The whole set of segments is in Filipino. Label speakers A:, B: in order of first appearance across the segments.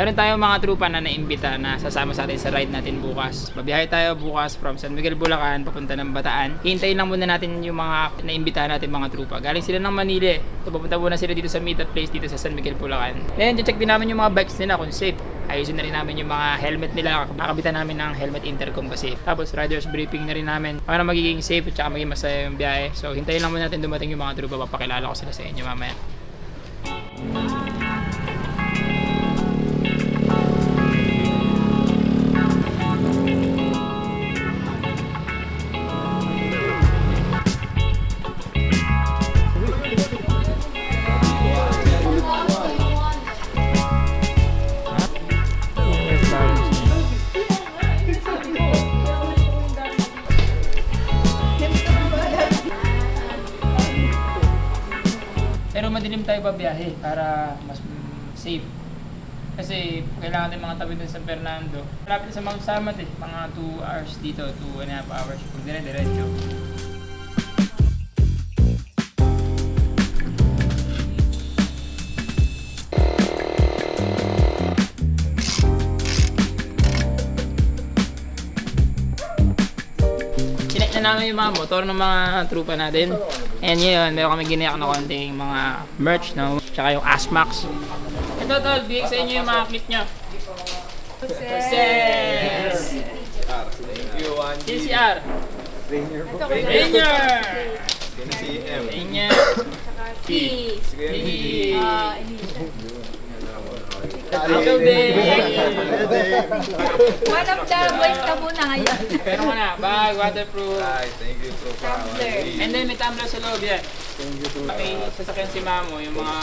A: Meron tayong mga trupa na naimbita na sasama sa atin sa ride natin bukas. Babiyahe tayo bukas from San Miguel, Bulacan, papunta ng Bataan. Hintayin lang muna natin yung mga naimbitahan natin mga trupa. Galing sila ng Manila. So, papunta muna sila dito sa meetup place dito sa San Miguel, Bulacan. Then, check din namin yung mga bikes nila kung safe. Ayusin na rin namin yung mga helmet nila. Nakabitan namin ng helmet intercom kasi. Tapos, riders briefing na rin namin para magiging safe at saka maging masaya yung biyahe. So, hintayin lang muna natin dumating yung mga trupa. Papakilala ko sila sa inyo mamaya. Pero madilim tayo babiyahe para mas safe. Kasi kailangan din mga tabi dun sa Fernando. Malapit sa Mount Samat eh. Mga 2 hours dito, 2 and a half hours. Kung dire-diretso. Sinek na namin yung mga motor ng mga trupa natin. And ngayon, meron kami ginayak na konting mga merch, no? Tsaka yung Asmax. Ito, tol, bigay sa inyo yung mga clip nyo. Success!
B: Thank you, Angie.
A: CCR.
B: Rainier.
A: Rainier!
B: CM.
A: Rainier.
C: Peace.
A: Hey.
C: Ah,
A: Ikaw din.
C: One of the boys ka muna ngayon.
A: Pero mo na, bag, waterproof.
B: Ay, thank you, Tropa.
C: Tumbler.
B: Angie.
A: And then may tumbler sa loob yan. May sasakyan si Mamo, yung mga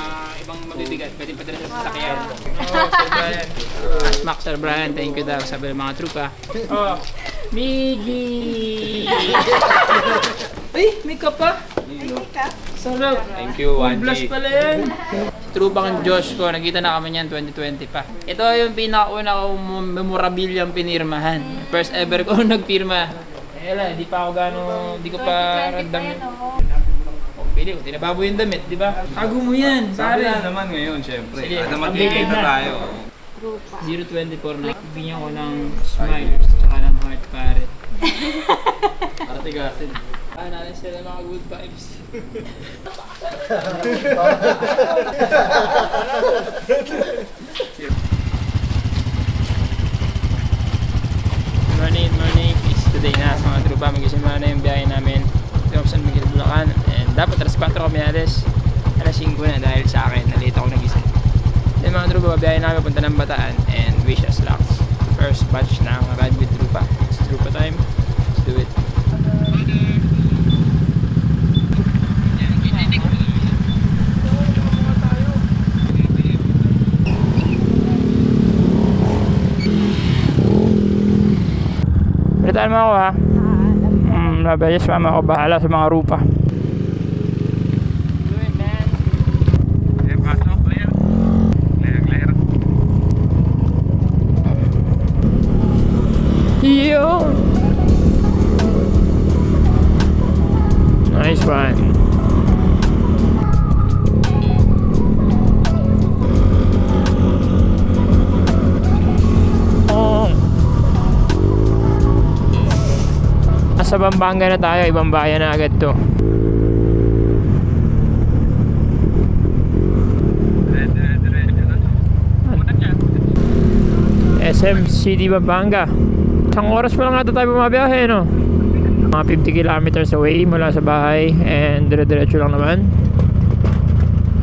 A: ibang mabibigat, pwede pa dala sa sasakyan. Oh, Sir Brian. Asmax, Sir Brian, thank you daw, sabi ng mga trupa. Oh, Miggy! Ay, may ka pa? Sarap.
B: Thank you,
A: blast
B: Angie.
A: pala yan. Trubang Josh ko, nakita na kami niyan 2020 pa. Ito yung pinakauna kong memorabilyang pinirmahan. First ever ko nagpirma. Eh, wala, hindi pa ako gano, hindi ko pa randam. Oh, pili ko, tinababo yung damit, di ba? Tago mo yan,
B: Sabi
A: pare.
B: na naman ngayon, syempre.
A: Sige,
B: na
A: updated
B: magkikita
A: na.
B: tayo.
A: 024 na. Bigyan ko ng smiles, tsaka ng heart, pare.
B: Para tigasin.
A: Ah, natin sila mga good vibes. morning, morning. Is today na mga trupa. Mag-isimula na yung biyahe namin. Ito San Miguel, Bulacan. And dapat alas 4 kami alas. Alas 5 na dahil sa akin. Nalito ako nagising. Then mga trupa, biyahe namin punta ng Bataan. And wish us luck. First batch ng Ride with Trupa. It's Trupa time. Let's do it. Palitan mo ako ha. Mm, nabayas mama ako bahala sa mga rupa. Yo! Nice one. Nasa Bambanga na tayo, ibang bayan na agad to. SM City Bambanga. Isang oras pa lang ata tayo bumabiyahe, no? Mga 50 kilometers away mula sa bahay and dire-diretso lang naman.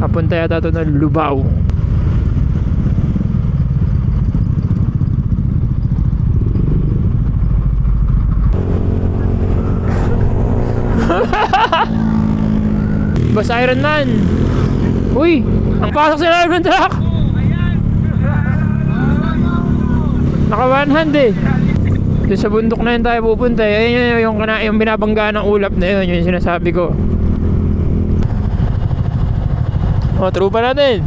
A: Papunta yata ito ng Lubao. Boss Iron Man! Uy! Ang pasok sila ng truck! Naka one hand eh. Doon sa bundok na yun tayo pupunta. eh. Ayun yun yung, kana, yung binabangga ng ulap na yun. Yun yung sinasabi ko. O, trupa natin.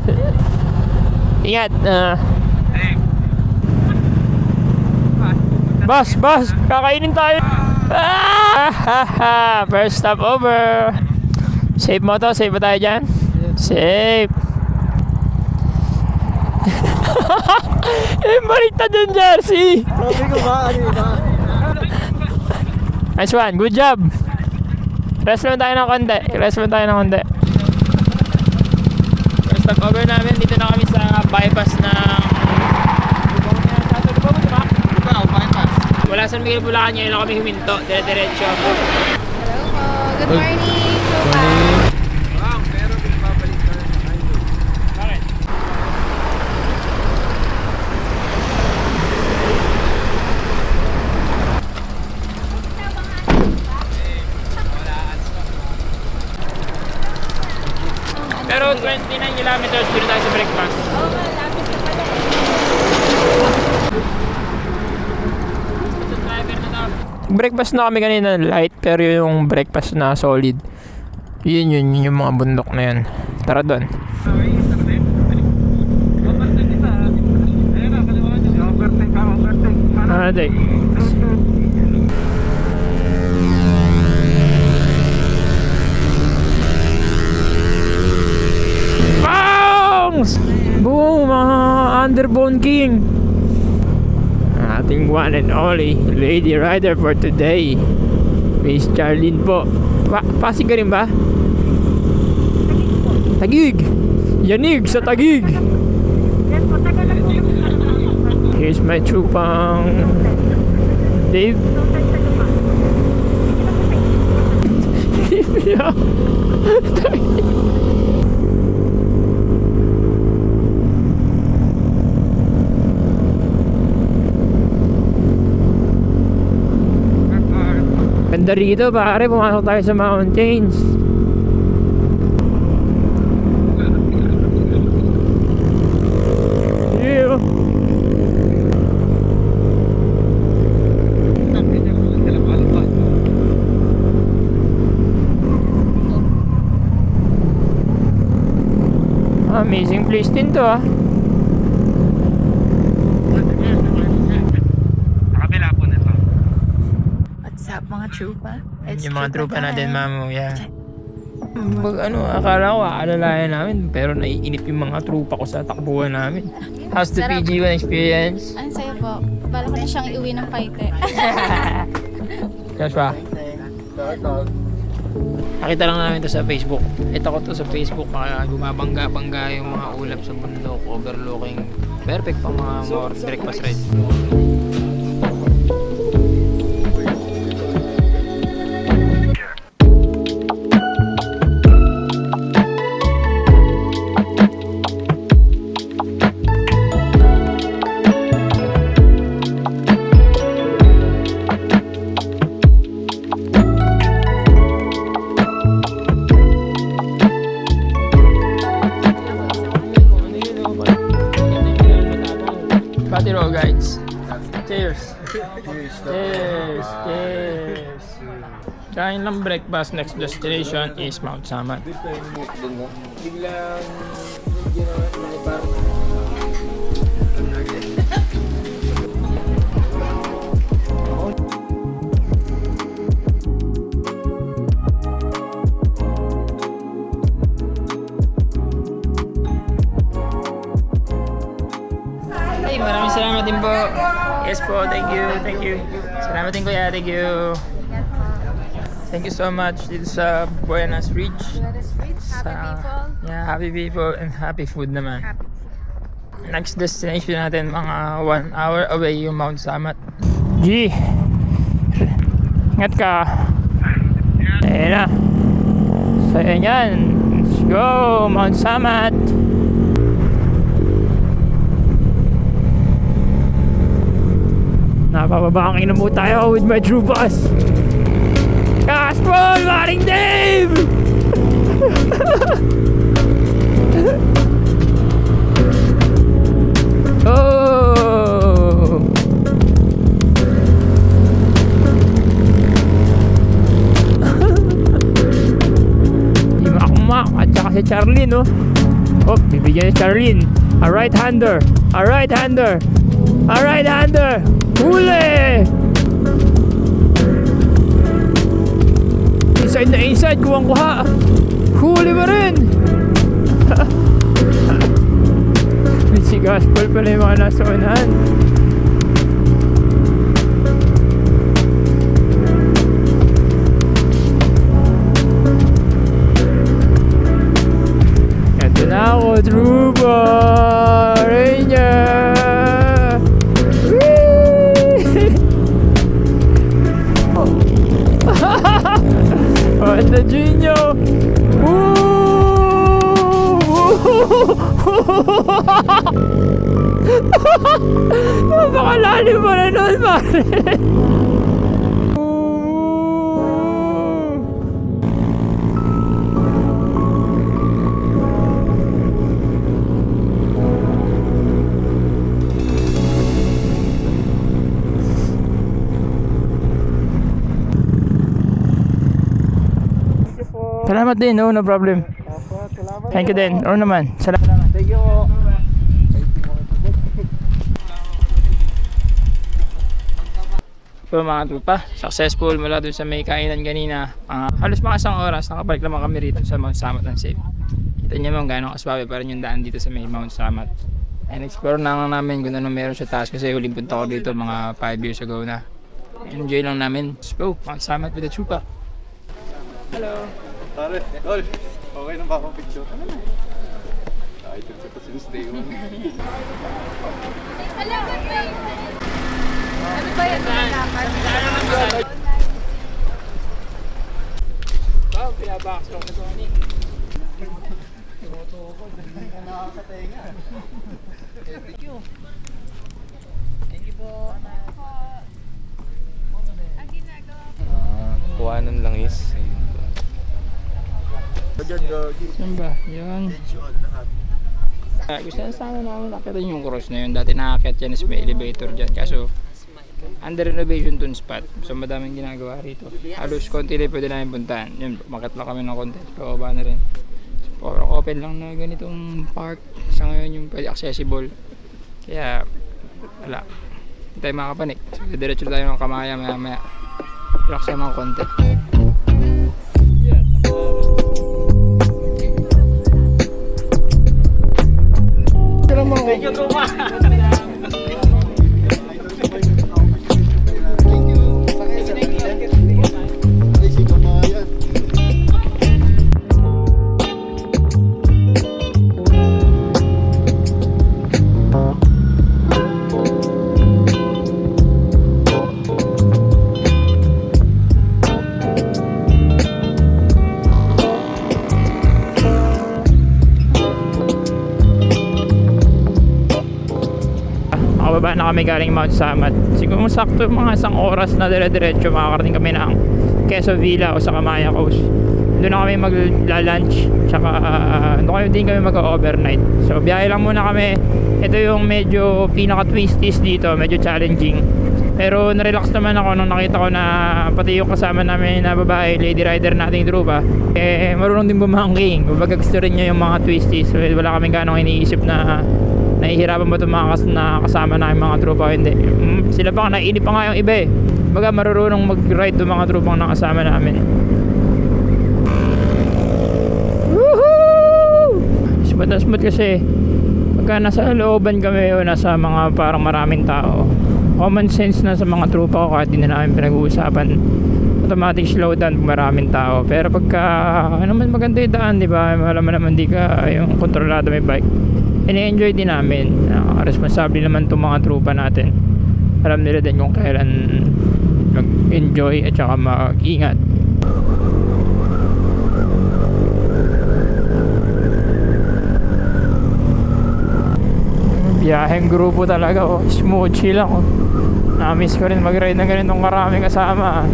A: Ingat. ah. Boss, boss, kakainin tayo. Ah, First stop over. Safe mo to, safe ba tayo dyan? Safe. yung baliktad yung jersey?
D: Sabi ko ba, ano ba?
A: Nice one, good job. Rest lang tayo ng konti. Rest lang tayo ng konti. First stop over namin, dito na kami sa bypass ng... Wala San Miguel Bulacan, ngayon lang kami huminto. Dire-diretso.
C: Hello po. Good morning, Chupa.
D: Wow, pero pinababalik ka rin.
A: Bakit? Pero 29 kilometers dito tayo sa breakfast.
C: Oh, malapit na pala.
A: driver na to. Breakfast na kami kanina light pero yung breakfast na solid. Yun yun, yun yung mga bundok na yun. Tara doon. Ah, day. Bongs! Boom! Mga Underbone King! Ating one and only lady rider for today. Miss Charlene po. Pa Pasig ka rin ba? Tagig! Yanig sa Tagig! Here's my trupang Dave. yeah. Ganda rito pare, pumasok tayo sa mountains. Amazing place din to ah.
B: Sa kabila po nito.
C: Mga Chupa?
A: yung mga tropa natin, mamu, yeah. Pag ano, akala ko aalalayan namin, pero naiinip yung mga tropa ko sa takbuhan namin. How's the
C: Sarap.
A: PG1 experience?
C: Ang saya po. Bala ko na siyang iuwi ng Paite.
A: Joshua, nakita lang namin to sa Facebook. Ito ko to sa Facebook, kaya gumabangga-bangga yung mga ulap sa bundok, overlooking. Perfect pang mga more breakfast ride. Cheers. Cheers. Cheers. Kain lang breakfast. Next destination is Mount Samat. Biglang Yes po, thank you, thank you. Salamat din kuya, thank you. Thank you so much dito sa Buenas Ridge.
C: Happy people.
A: Yeah, happy people and happy food naman. Next destination natin, mga one hour away yung Mount Samat. G! Ingat ka! Ayan na. So, ayan yan. Let's go! Mount Samat! Napapaba ang ina mo tayo with my true boss. Castro, Maring Dave! oh! Yung Makmak at saka si Charlene, oh. Oh, bibigyan ni Charlene. A right-hander. A right-hander. A right-hander. Huli! Inside na inside, kuwang-kuha. Huli mo rin! si Gaspol pala yung mga nasa unahan. Napakalalim mo na nun, pare! Salamat din, no, no problem. Thank you din. Or naman. Salamat.
D: Thank you po.
A: Po mga trupa, successful mula dun sa may kainan kanina. Mga halos mga isang oras, nakabalik naman kami rito sa Mount Samat ng safe. Kita niyo naman gano'ng kaswabe pa rin yung daan dito sa may Mount Samat. And explore na lang namin kung ano meron sa taas kasi huling punta ko dito mga 5 years ago na. Enjoy lang namin. Let's go, Mount Samat with the trupa. Hello.
D: Pare, Tol. Okay na ba akong picture? Ano na? Ito sa since day one.
C: Ano ba yan? Dapat.
A: Wow, pinabox lang na Sony.
C: Ang ginagawa
E: Kuhanan lang is.
A: Saan ba? Yan. Ah, gusto na sana namin nakitin yung cross na yun. Dati nakakit yan is may elevator dyan. Kaso, under renovation dun spot. So, madaming ginagawa rito. Halos konti lang pwede namin puntahan. Yun, makit lang kami ng konti. Pababa na rin. So, open lang na ganitong park. Sa ngayon yung pwede accessible. Kaya, wala. Hindi tayo makapanik. So, diretso tayo ng kamaya maya maya. Relax naman konti. Kami galing Mount Samat. Siguro sakto mga isang oras na dire-diretso makakarating kami ng Quezon Villa o sa Kamaya Coast. Doon na kami magla-lunch. Tsaka uh, doon din kami mag-overnight. So biyahe lang muna kami. Ito yung medyo pinaka-twisties dito. Medyo challenging. Pero na-relax naman ako nung nakita ko na pati yung kasama namin na babae, lady rider nating trupa, eh marunong din bumangking. Kumbaga gusto rin niya yung mga twisties. So, wala kami ganong iniisip na nahihirapan ba itong mga kas na kasama namin mga tropa hindi. Mm, sila pa, naiinip pa nga yung iba eh. Baga marunong mag-ride itong mga tropang nakasama namin. Woohoo! Smooth na smooth kasi pagka nasa looban kami o nasa mga parang maraming tao, common sense na sa mga tropa ko kahit di na namin pinag-uusapan automatic slowdown pag maraming tao pero pagka ano man maganda yung daan di ba alam mo naman di ka yung kontrolado may bike ini-enjoy din namin. Uh, responsable naman itong mga tropa natin. Alam nila din kung kailan mag-enjoy at saka mag-ingat. Biyaheng grupo talaga oh. smoothie lang oh. na-miss ko rin mag-ride ng ganitong karaming kasama.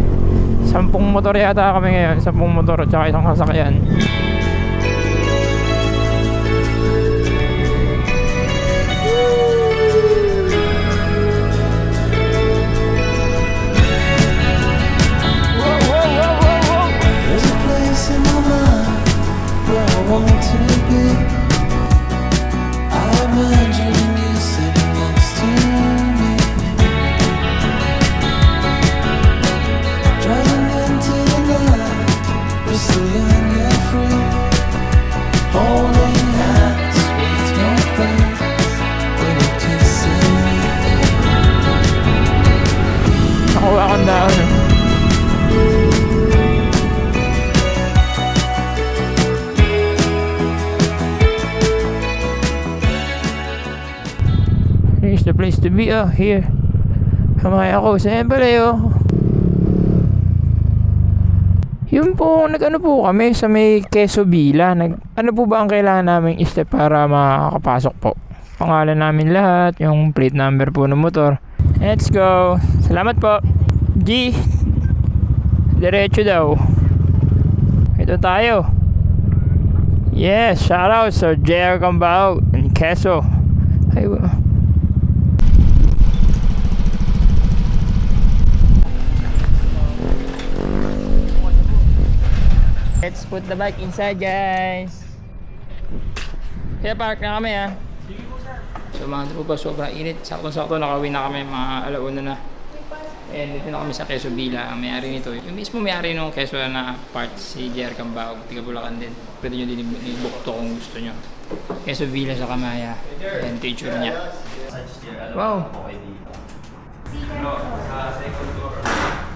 A: Sampung motor yata kami ngayon. Sampung motor at saka isang sasakyan oh, here. Kamay ako sa Embale, oh. Yun po, nag-ano po kami sa may Quezon Villa. Nag, ano po ba ang kailangan namin step para makakapasok po? Pangalan namin lahat, yung plate number po ng motor. Let's go. Salamat po. G. Diretso daw. Ito tayo. Yes, shout out sa JR Gambao and Queso. Ay, Let's put the bike inside, guys. Kaya park na kami, ha. So mga tropa, sobrang init. Sakto-sakto nakawin na kami, mga alauna na. And dito na kami sa Quezon Villa. Ang may-ari nito, yung mismo may-ari ng Quezon na part, si Jer Cambao, tiga Bulacan din. Pwede nyo din i-book to kung gusto nyo. Quezon Villa sa Kamaya. Yan, teacher niya. Wow!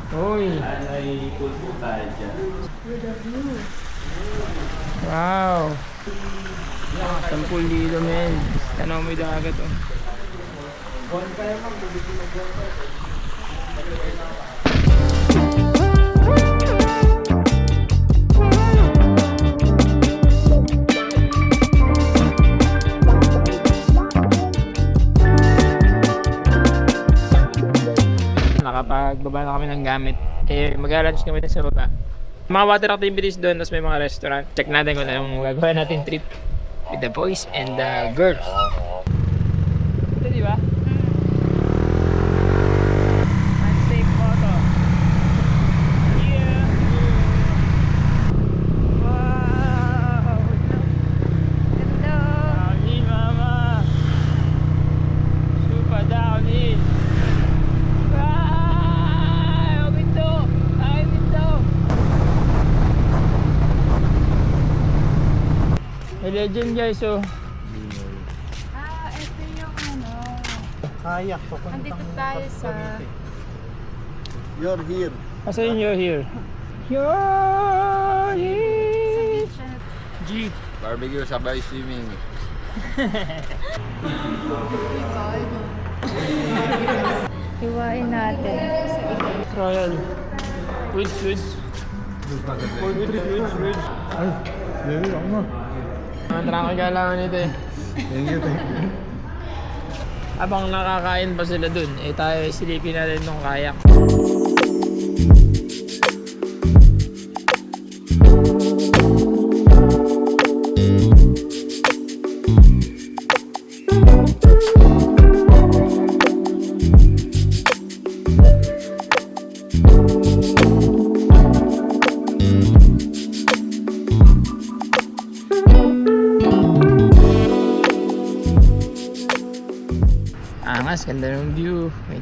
A: Uy! Wow! Sampul dito, men. Tanaw mo yung dagat, oh. Nakapagbaba na kami ng gamit. Eh, mag-lunch kami sa baba. Mga water activities doon, tapos may mga restaurant. Check natin kung anong gagawin natin trip with the boys and the girls. Ito, di ba? Unsafe photo. Yeah. Wow!
C: Ganda.
A: Downhill, mama. Super downhill. Wow! Window! Ay, window! May legend guys, oh.
C: Ah, ito yung ano.
D: Kayak,
C: Andito tayo sa...
D: You're here.
A: Asa yun you're here? You're here! G.
E: Barbecue sabay swimming.
C: Iwain natin.
A: Trial. Woods, woods. Woods, woods, woods.
D: Ay, Jerry, ako na.
A: Ang trangay kailangan nito eh.
D: Thank you, thank you.
A: Habang nakakain pa sila dun, eh tayo silipin natin tong kayak.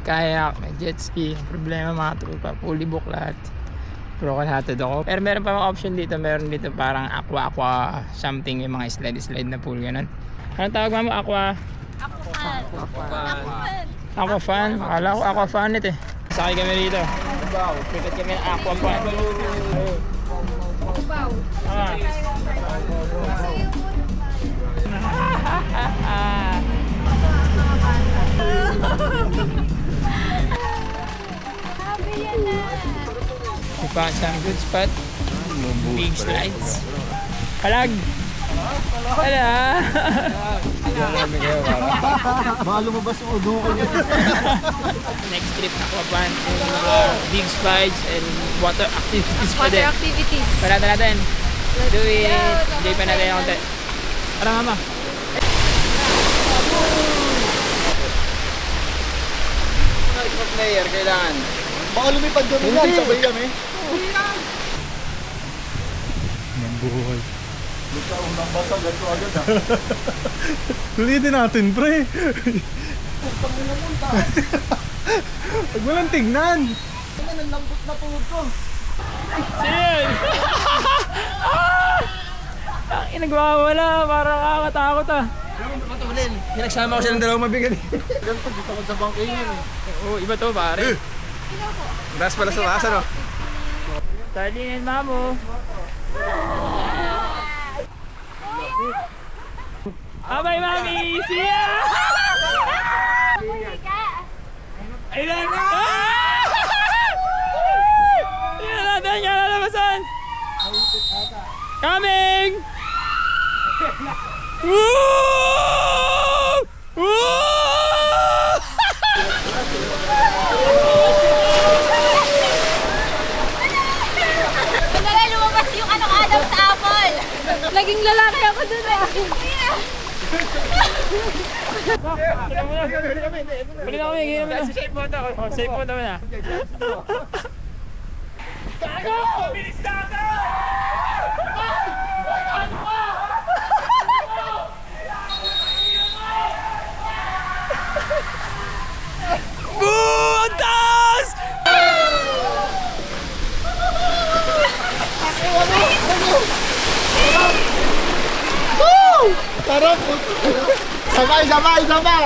A: Kayak, may jet ski. Problema mga tropa, fully book lahat. Broken hatted ako. Pero meron pa mga option dito. Meron dito parang aqua aqua something yung mga slide slide na pool ganun. Anong tawag mo aqua? Aqua fan. Akala ko aqua fan ito eh. Sakay kami rito. Pikat kami ng aqua fan.
C: Ubaw.
A: Ah. Found some good spot. Big slides. Palag! Hala!
D: Baka lumabas yung udo ko
A: Next trip pa uh, big slides and water activities pa
C: Water
A: din.
C: activities.
A: Parata natin. Do it. Enjoy pa natin yung konti. Tara mama.
D: player, kailangan. Baka lumipad kami yan, sabay kami. Mambuhay. Basta unang basa, ganito agad ha.
F: Ulitin natin, pre. Huwag mo lang tignan.
A: Sino yun? Ang inagwawala. Parang nakakatakot ah.
E: Pinagsama ko silang dalawang mabigat.
D: Ganito, dito ko sa bangkingin eh.
A: Oo, iba to pare.
E: Das pala sa taas, ano?
A: Talinin mamo. Abay mami! Siya! Ayun na! Ayun na natin, yan na lalabasan! Coming! Woo! Woo!
C: Sandali, lumabas yung ano, Adam sa apple. Naging lalaki ako dun eh.
A: Balik ako, hingin naman na. Safe mode ako. Oh, safe naman na. Boo!
D: Sabay, sabay, sabay!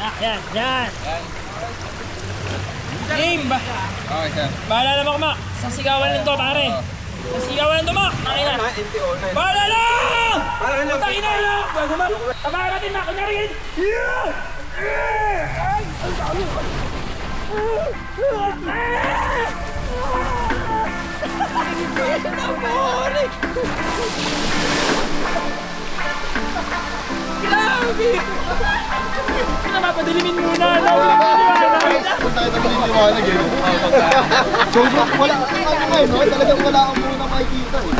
A: Ah, yan, yan. Game ba?
E: Okay, sir.
A: Bahala na Makmak. Sasigawan lang to, pare. Sasigawan lang to, Mak. Nakina. Bahala na! Bahala na! Takin na lang! Tabahan natin, Mak. Kunyari yun. Yeah! Yeah! Ay! Ang dami. Grabe! Napapadilimit muna.
D: Kung tayo naman yung liwanag eh. Sobrang wala, ano ngayon, no? Talagang wala kang muna makikita eh.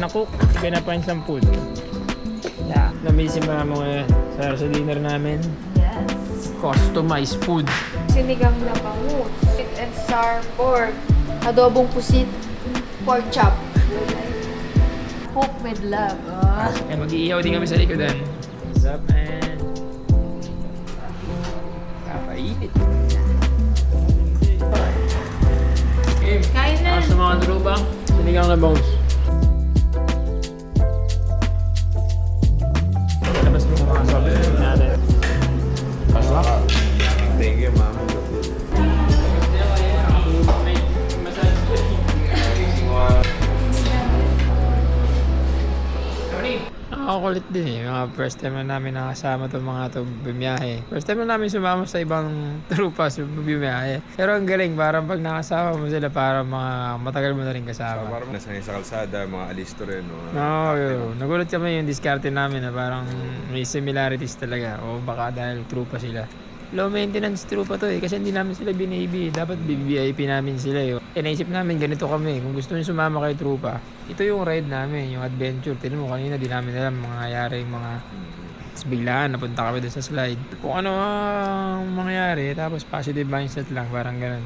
A: Gonna cook, gonna find some food. Yeah, namisin namin ngayon sa, sa dinner namin.
C: Yes.
A: Customized food.
C: Sinigang na bangus. Sweet and sour pork. Adobong pusit. Pork chop. Cook with love. Ah.
A: Kaya mag-iihaw din kami sa likodan. What's up, man? Kapainit.
C: Kain na.
A: Tapos sa mga tropa, sinigang na bones. Nakakulit din eh. Mga first time na namin nakasama itong mga itong bumiyahe. First time na namin sumama sa ibang trupa sa bumiyahe. Pero ang galing, parang pag nakasama mo sila, parang mga matagal mo na rin kasama.
E: Parang nasanay sa kalsada, mga alisto rin. No?
A: No, yun. Nagulat kami yung diskarte namin na parang may similarities talaga. O baka dahil trupa sila. Low maintenance trupa to eh. Kasi hindi namin sila binabi. Dapat VIP namin sila eh. Eh naisip namin ganito kami. Kung gusto nyo sumama kay trupa, ito yung ride namin, yung adventure. Tignan mo kanina, di namin alam mangyayari yung mga tapos biglaan, napunta kami doon sa slide. Kung ano ang mangyayari, tapos positive mindset lang, parang ganun.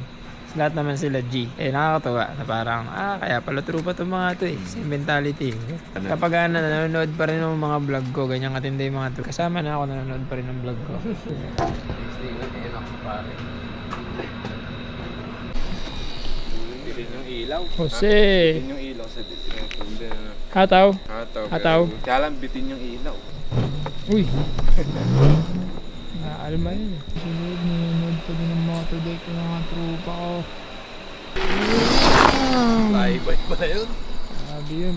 A: Lahat naman sila G. Eh, nakakatawa na parang, ah, kaya pala trupa itong mga to eh. Same mentality. Kapag ano, nanonood pa rin ng mga vlog ko, ganyan katindi yung mga to. Kasama na ako nanonood pa rin ng vlog ko.
E: Yung ilaw.
A: Jose!
E: Bitin yung ilaw sa dito.
A: Hataw!
E: Hataw.
A: Hataw.
E: Kaya lang bitin yung ilaw.
A: Uy! Naalma yun eh. Sunod, nanonood pa din ng mga today ko mga trupa ko.
E: Fly-bike pala yun.
A: Sabi yun.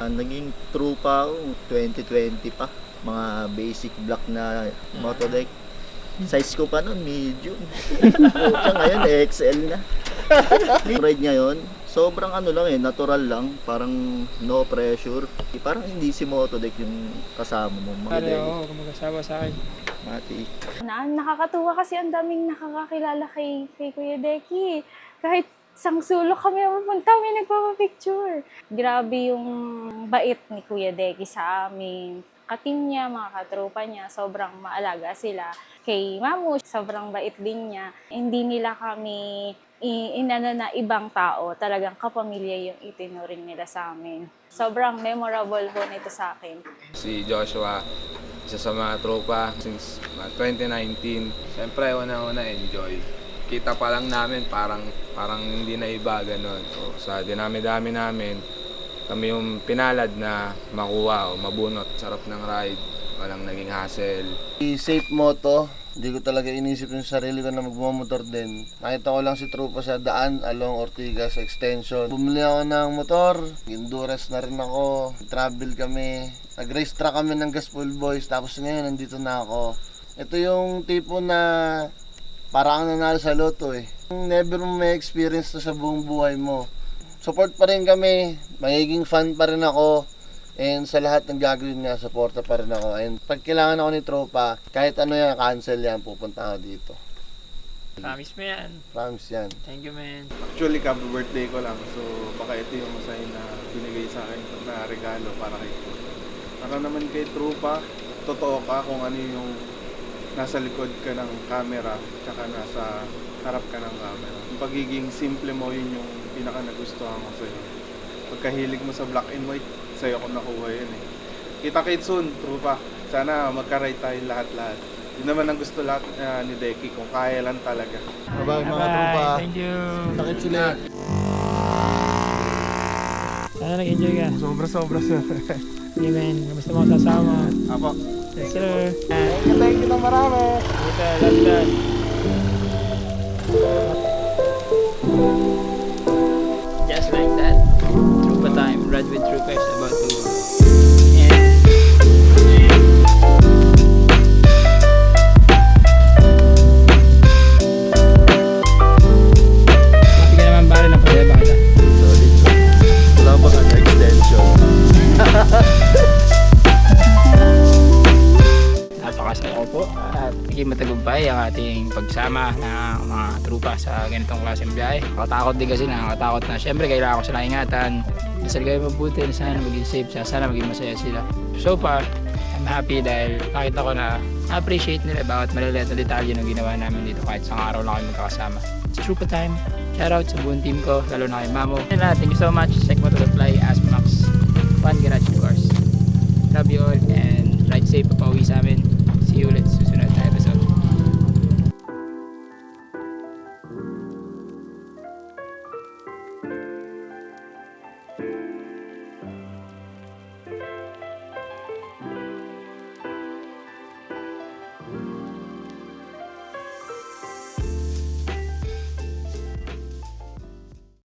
G: Ah, naging trupa ako 2020 pa. Mga basic block na motodeck. Size ko pa nun, medium. Puta, ngayon, XL na. Ride ngayon, sobrang ano lang eh, natural lang. Parang no pressure. Parang hindi si Motodeck yung kasama mo.
A: Pare, oo, kung mag-asawa sa akin.
G: Mati.
C: Na, nakakatuwa kasi ang daming nakakakilala kay, kay Kuya Deki. Kahit sang sulok kami pupunta, may nagpapapicture. Grabe yung bait ni Kuya Deki sa amin. Katim niya, mga katropa niya, sobrang maalaga sila. Kay Mamu, sobrang bait din niya. Hindi nila kami inano na ibang tao, talagang kapamilya yung itinuring nila sa amin. Sobrang memorable po nito sa akin.
E: Si Joshua, isa sa mga tropa since uh, 2019. Siyempre, una-una enjoy. Kita pa lang namin parang parang hindi na iba ganun. So, sa dinami-dami namin, kami yung pinalad na makuha o mabunot. Sarap ng ride. Walang naging hassle.
D: Safe moto. Hindi ko talaga inisip yung sarili ko na magmamotor din. Nakita ko lang si Trupa sa daan along Ortigas Extension. Bumili ako ng motor. Endurance na rin ako. Travel kami. Nag-race track kami ng Gaspol Boys. Tapos ngayon, nandito na ako. Ito yung tipo na parang nanalo sa loto eh. Never mo may experience to sa buong buhay mo. Support pa rin kami. Magiging fan pa rin ako. And sa lahat ng gagawin nga, suporta pa rin ako. And pag kailangan ako ni tropa, kahit ano yan, cancel yan, pupunta ako dito.
A: Promise mo yan.
D: Promise yan.
A: Thank you, man.
F: Actually, kapo birthday ko lang. So, baka ito yung masaya na binigay sa akin na regalo para kay Para naman kay Trupa, totoo ka kung ano yung nasa likod ka ng camera, tsaka nasa harap ka ng camera. Yung pagiging simple mo, yun yung pinaka nagustuhan ko sa'yo. Pagkahilig mo sa black and white, sa'yo ko nakuha yun eh. Kita kits soon, Trupa. Sana magka-ride tayo lahat-lahat. Yun naman ang gusto lahat ah, ni Deki, kung kaya lang talaga.
D: Bye-bye mga tropa.
A: Thank you.
D: Takit sila.
A: Sana nag-enjoy ka.
F: Sobra-sobra sir.
A: Sige, man. Kamusta mo sasama?
F: Apo.
A: Yes, sir.
D: Thank you na marami.
A: Buta, love that.
D: Wala ba ka extension?
A: Napakasaya ko po at naging matagumpay ang ating pagsama ng mga trupa sa ganitong klaseng biyahe. Nakatakot din kasi nakakatakot na. Siyempre kailangan ko sila ingatan. Dasal kayo mabuti na sana maging safe siya. Sana maging masaya sila. So far, I'm happy dahil nakita ko na na-appreciate nila bawat maliliit na detalye ng ginawa namin dito kahit sa araw lang kami magkakasama. It's Trupa time. Shoutout sa buong team ko, lalo na kay Mamo. Lang, thank you so much. Check mo to the fly, Asmax. One garage course. Love you all and ride safe pa pauwi sa amin. See you ulit susunod.